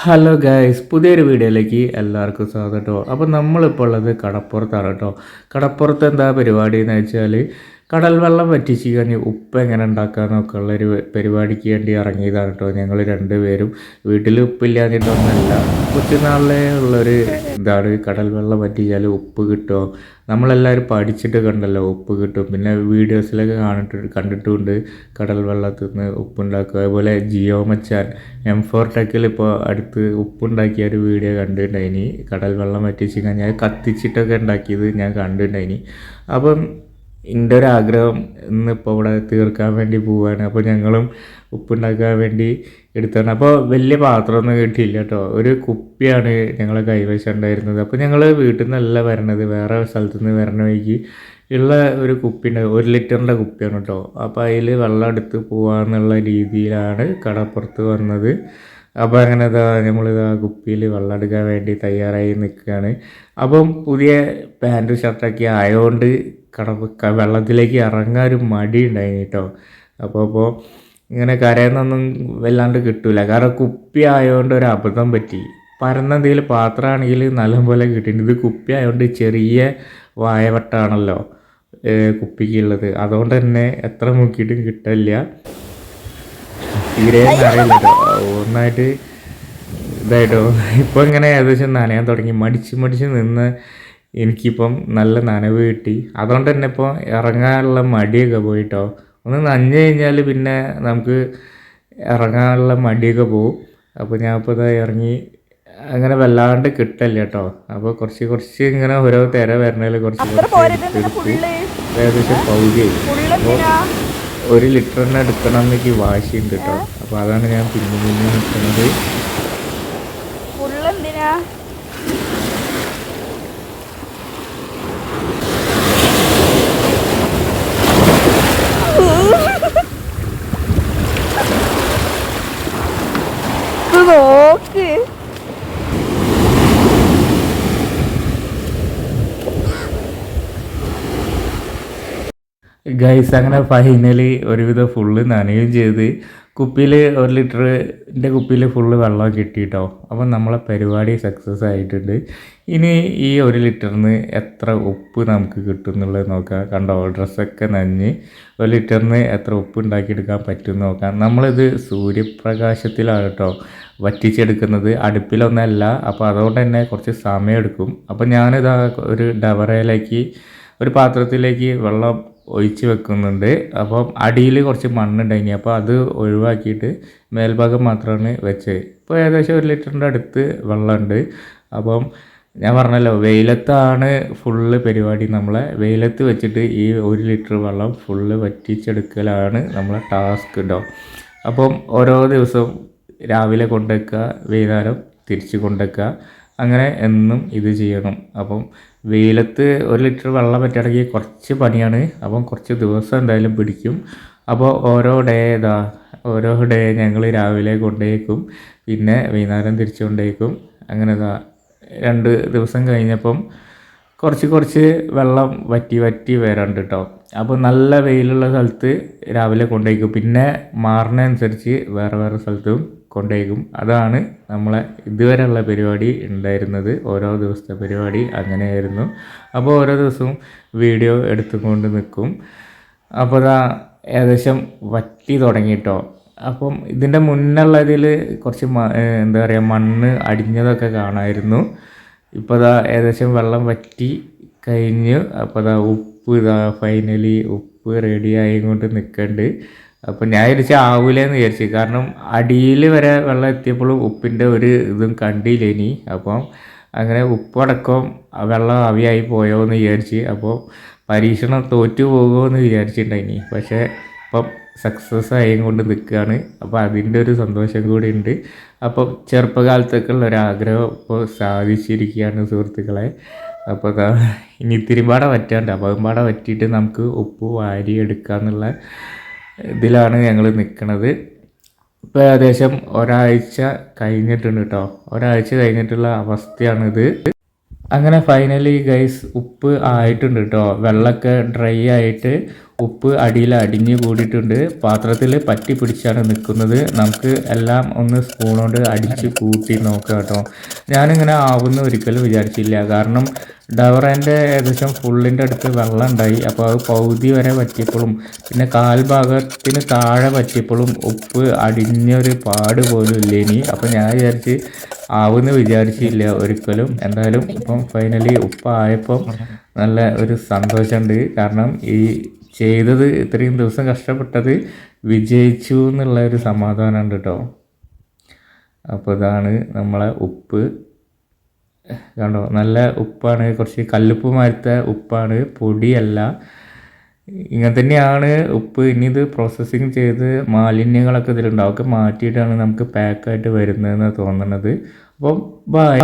Hello guys പുതിയൊരു വീഡിയോയിലേക്ക് എല്ലാവർക്കും സ്വാഗതം കേട്ടോ. അപ്പോൾ നമ്മളിപ്പോൾ ഉള്ളത് കടപ്പുറത്താണ് കേട്ടോ. കടപ്പുറത്ത് എന്താ പരിപാടി എന്ന് വെച്ചാൽ കടൽ വെള്ളം വറ്റിച്ച് കഴിഞ്ഞ് ഉപ്പ് എങ്ങനെ ഉണ്ടാക്കാമെന്നൊക്കെ ഉള്ളൊരു പരിപാടിക്ക് വേണ്ടി ഇറങ്ങിയതാണ് കേട്ടോ. ഞങ്ങൾ രണ്ടുപേരും. വീട്ടിൽ ഉപ്പില്ലാതിട്ടൊന്നുമല്ല കൊച്ചുനാളിലേ ഉള്ളൊരു ഇതാണ്. കടൽ വെള്ളം വറ്റിച്ചാൽ ഉപ്പ് കിട്ടുമോ നമ്മളെല്ലാവരും പഠിച്ചിട്ട് കണ്ടല്ലോ ഉപ്പ് കിട്ടും. പിന്നെ വീഡിയോസിലൊക്കെ കാണിട്ട് കണ്ടിട്ടുമുണ്ട് കടൽ വെള്ളത്തിൽ നിന്ന് ഉപ്പുണ്ടാക്കുക. അതുപോലെ ജിയോ മച്ചാൻ എം ഫോർ ടെക്കിൽ ഇപ്പോൾ അടുത്ത് ഉപ്പുണ്ടാക്കിയ ഒരു വീഡിയോ കണ്ടിട്ടുണ്ടായിനി. കടൽ വെള്ളം വറ്റിച്ച് കഴിഞ്ഞാൽ കത്തിച്ചിട്ടൊക്കെ ഉണ്ടാക്കിയത് ഞാൻ കണ്ടിട്ടുണ്ടായിനി. അപ്പം എന്റെ ഒരു ആഗ്രഹം ഇന്നിപ്പോൾ ഇവിടെ തീർക്കാൻ വേണ്ടി പോവാണ്. അപ്പോൾ ഞങ്ങളും ഉപ്പുണ്ടാക്കാൻ വേണ്ടി എടുത്താണ്. അപ്പോൾ വലിയ പാത്രമൊന്നും കിട്ടിയില്ല കേട്ടോ. ഒരു കുപ്പിയാണ് ഞങ്ങളെ കൈവശം ഉണ്ടായിരുന്നത് അപ്പോൾ ഞങ്ങൾ വീട്ടിൽ നിന്നല്ല വരണത്. വേറെ സ്ഥലത്തു നിന്ന് വരണ വഴിക്ക് ഉള്ള ഒരു കുപ്പി ഉണ്ട് ഒരു ലിറ്ററിന്റെ കുപ്പിയാണ് കേട്ടോ. അപ്പോൾ അതിൽ വെള്ളം എടുത്ത് പോകാമെന്നുള്ള രീതിയിലാണ് കടപ്പുറത്ത് വന്നത്. അപ്പോൾ അങ്ങനെ ഇതാ നമ്മളിതാ കുപ്പിയിൽ വെള്ളം എടുക്കാൻ വേണ്ടി തയ്യാറായി നിൽക്കുകയാണ്. അപ്പം പുതിയ പാന്റ് ഷർട്ടൊക്കെ ആയതുകൊണ്ട് കട വെള്ളത്തിലേക്ക് ഇറങ്ങാൻ ഒരു മടി ഉണ്ടായിന് കേട്ടോ അപ്പോൾ അപ്പോൾ ഇങ്ങനെ കരയെന്നൊന്നും വല്ലാണ്ട് കിട്ടില്ല കാരണം കുപ്പി ആയതുകൊണ്ട് ഒരു അബദ്ധം പറ്റി. പരന്ന എന്തെങ്കിലും പാത്രമാണെങ്കിൽ നല്ലപോലെ കിട്ടിയിട്ടുണ്ട് ഇത് കുപ്പി ആയതുകൊണ്ട് ചെറിയ വായവട്ടാണല്ലോ കുപ്പിക്കുള്ളത് അതുകൊണ്ട് തന്നെ എത്ര മുക്കിയിട്ടും കിട്ടില്ല തീരെ അറിയില്ല ഒന്നായിട്ട് ഇതായിട്ടോ. ഇപ്പോൾ ഇങ്ങനെ ഏകദേശം നനയാൻ തുടങ്ങി. മടിച്ച് മടിച്ച് നിന്ന് എനിക്കിപ്പം നല്ല നനവ് കിട്ടി. അതുകൊണ്ട് തന്നെ ഇപ്പോൾ ഇറങ്ങാനുള്ള മടിയൊക്കെ പോയിട്ടോ. ഒന്ന് നനഞ്ഞു കഴിഞ്ഞാൽ പിന്നെ നമുക്ക് ഇറങ്ങാനുള്ള മടിയൊക്കെ പോവും. അപ്പോൾ ഞാൻ ഇപ്പോൾ ഇതാ ഇറങ്ങി അങ്ങനെ വല്ലാണ്ട് കിട്ടല്ല കേട്ടോ അപ്പോൾ കുറച്ച് കുറച്ച് ഇങ്ങനെ ഓരോ തിര വരണേൽ കുറച്ച് കുറച്ച് ഏകദേശം പകുതിയായി ഫുള്ളെന്തിനാ ഒരു ലിറ്ററിന് എടുക്കണം എന്നൊക്കെ വാശിയുണ്ട് കേട്ടോ. അപ്പോൾ അതാണ് ഞാൻ പിന്നെ പിന്നെ നിൽക്കുന്നത്. ഗൈസ് അങ്ങനെ ഫൈനലി ഒരുവിധം ഫുള്ള് നനയും ചെയ്ത്. കുപ്പിയിൽ ഒരു ലിറ്ററിന്റെ കുപ്പിയിൽ ഫുള്ള് വെള്ളം കിട്ടിയിട്ടോ അപ്പം നമ്മളെ പരിപാടി സക്സസ് ആയിട്ടുണ്ട്. ഇനി ഈ ഒരു ലിറ്ററിന് എത്ര ഉപ്പ് നമുക്ക് കിട്ടും എന്നുള്ളത് നോക്കാം. കണ്ടോ ഡ്രസ്സൊക്കെ നനഞ്ഞ് ഒരു ലിറ്ററിന് എത്ര ഉപ്പ് ഉണ്ടാക്കിയെടുക്കാൻ പറ്റും നോക്കാം. നമ്മളിത് സൂര്യപ്രകാശത്തിലാണ് കേട്ടോ വറ്റിച്ചെടുക്കുന്നത്. അടുപ്പിലൊന്നല്ല അപ്പോൾ അതുകൊണ്ട് തന്നെ കുറച്ച് സമയമെടുക്കും അപ്പോൾ ഞാനിതാ ഒരു ഡവറയിലേക്ക് ഒരു പാത്രത്തിലേക്ക് വെള്ളം ഒഴിച്ച് വെക്കുന്നുണ്ട്. അപ്പം അടിയിൽ കുറച്ച് മണ്ണുണ്ടായിനി. അപ്പോൾ അത് ഒഴിവാക്കിയിട്ട് മേൽഭാഗം മാത്രമാണ് വെച്ചത്. ഇപ്പോൾ ഏകദേശം ഒരു ലിറ്ററിന്റെ അടുത്ത് വെള്ളമുണ്ട്. അപ്പം ഞാൻ പറഞ്ഞല്ലോ വെയിലത്താണ് ഫുള്ള് പരിപാടി. നമ്മളെ വെയിലത്ത് വെച്ചിട്ട് ഈ ഒരു ലിറ്റർ വെള്ളം ഫുള്ള് വറ്റിച്ചെടുക്കലാണ് നമ്മളെ ടാസ്ക് ഉണ്ടോ അപ്പം ഓരോ ദിവസവും രാവിലെ കൊണ്ടുവയ്ക്കുക വൈകുന്നേരം തിരിച്ച് കൊണ്ടുവയ്ക്കുക. അങ്ങനെ എന്നും ഇത് ചെയ്യണം അപ്പം വെയിലത്ത് ഒരു ലിറ്റർ വെള്ളം പറ്റുകയാണെങ്കിൽ കുറച്ച് പണിയാണ്. അപ്പം കുറച്ച് ദിവസം എന്തായാലും പിടിക്കും. അപ്പോൾ ഓരോ ഡേ ഇതാ ഓരോ ഡേ ഞങ്ങൾ രാവിലെ കൊണ്ടേക്കും. പിന്നെ വൈകുന്നേരം തിരിച്ചു കൊണ്ടേക്കും. അങ്ങനെ ഇതാ രണ്ട് ദിവസം കഴിഞ്ഞപ്പം കുറച്ച് കുറച്ച് വെള്ളം വറ്റി വറ്റി വരാണ്ട് കേട്ടോ. അപ്പോൾ നല്ല വെയിലുള്ള സ്ഥലത്ത് രാവിലെ കൊണ്ടേക്കും. പിന്നെ മാറുന്നതനുസരിച്ച് വേറെ വേറെ സ്ഥലത്തും കൊണ്ടുപോയിക്കും അതാണ് നമ്മളെ ഇതുവരെയുള്ള പരിപാടി ഉണ്ടായിരുന്നത്. ഓരോ ദിവസത്തെ പരിപാടി അങ്ങനെയായിരുന്നു. അപ്പോൾ ഓരോ ദിവസവും വീഡിയോ എടുത്തുകൊണ്ട് നിൽക്കും. അപ്പോൾ അതാ ഏകദേശം വറ്റി തുടങ്ങിയിട്ടോ അപ്പം ഇതിന്റെ മുന്നുള്ളതിൽ കുറച്ച് എന്താ പറയുക മണ്ണ് അടിഞ്ഞതൊക്കെ കാണാമായിരുന്നു ഇപ്പോൾ ഇതാ ഏകദേശം വെള്ളം വറ്റി കഴിഞ്ഞു അപ്പോൾ ഇതാ ഉപ്പ് ഇതാ ഫൈനലി ഉപ്പ് റെഡി ആയിക്കൊണ്ട് നിൽക്കുന്നുണ്ട് അപ്പോൾ ഞാൻ വിചാരിച്ച ആവൂലെന്ന് വിചാരിച്ചു. കാരണം അടിയിൽ വരെ വെള്ളം എത്തിയപ്പോഴും ഉപ്പിന്റെ ഒരു ഇതും കണ്ടില്ല ഇനി. അപ്പം അങ്ങനെ ഉപ്പടക്കം വെള്ളം ആവിയായി പോയോ എന്ന് വിചാരിച്ച്. അപ്പോൾ പരീക്ഷണം തോറ്റു പോകുമോ എന്ന് വിചാരിച്ചിട്ടുണ്ടായിനി പക്ഷേ ഇപ്പം സക്സസ് ആയും കൊണ്ട് നിൽക്കുകയാണ്. അപ്പോൾ അതിന്റെ ഒരു സന്തോഷം കൂടി ഉണ്ട്. അപ്പം ചെറുപ്പകാലത്തേക്കുള്ള ഒരാഗ്രഹം ഇപ്പോൾ സാധിച്ചിരിക്കുകയാണ് സുഹൃത്തുക്കളെ. അപ്പോൾ അതാ ഇനി ഇത്തിരിമ്പാടെ പറ്റാണ്ട്. അപ്പം പാടെ പറ്റിയിട്ട് നമുക്ക് ഉപ്പ് വാരി എടുക്കാന്നുള്ള ഇതിലാണ് ഞങ്ങൾ നിൽക്കുന്നത് ഇപ്പോൾ ഏകദേശം ഒരാഴ്ച കഴിഞ്ഞിട്ടുണ്ട് കേട്ടോ ഒരാഴ്ച കഴിഞ്ഞിട്ടുള്ള അവസ്ഥയാണിത്. അങ്ങനെ ഫൈനലി ഗൈസ് ഉപ്പ് ആയിട്ടുണ്ട് കേട്ടോ വെള്ളമൊക്കെ ഡ്രൈ ആയിട്ട് ഉപ്പ് അടിയിൽ അടിഞ്ഞു കൂടിയിട്ടുണ്ട്. പാത്രത്തിൽ പറ്റി പിടിച്ചാണ് നിൽക്കുന്നത്. നമുക്ക് എല്ലാം ഒന്ന് സ്പൂൺ കൊണ്ട് അടിച്ച് കൂട്ടി നോക്കാം കേട്ടോ ഞാനിങ്ങനെ ആവുമെന്ന് ഒരിക്കലും വിചാരിച്ചില്ല. കാരണം ഡവറേന്റെ ഏകദേശം ഫുള്ളിന്റെ അടുത്ത് വെള്ളം ഉണ്ടായി അപ്പോൾ അത് പകുതി വരെ പറ്റിയപ്പോഴും പിന്നെ കാൽഭാഗത്തിന് താഴെ പറ്റിയപ്പോഴും ഉപ്പ് അടിഞ്ഞൊരു പാട് പോലും ഇല്ല ഇനി അപ്പോൾ ഞാൻ വിചാരിച്ച് ആവുമെന്ന് വിചാരിച്ചില്ല ഒരിക്കലും. എന്തായാലും ഇപ്പം ഫൈനലി ഉപ്പ ആയപ്പം നല്ല ഒരു സന്തോഷമുണ്ട് കാരണം ഈ ചെയ്തത് ഇത്രയും ദിവസം കഷ്ടപ്പെട്ടത് വിജയിച്ചു എന്നുള്ള ഒരു സമാധാനമുണ്ട് കേട്ടോ അപ്പോൾ ഇതാണ് നമ്മളെ ഉപ്പ്. കണ്ടോ? നല്ല ഉപ്പാണ്. കുറച്ച് കല്ലുപ്പ് മാറ്റ ഉപ്പാണ്. പൊടിയല്ല. ഇങ്ങനെ തന്നെയാണ് ഉപ്പ് ഇനി ഇത് പ്രോസസ്സിങ് ചെയ്ത് മാലിന്യങ്ങളൊക്കെ ഇതിലുണ്ടാവും. അതൊക്കെ മാറ്റിയിട്ടാണ് നമുക്ക് പാക്കായിട്ട് വരുന്നതെന്ന് തോന്നുന്നത് അപ്പം ബൈ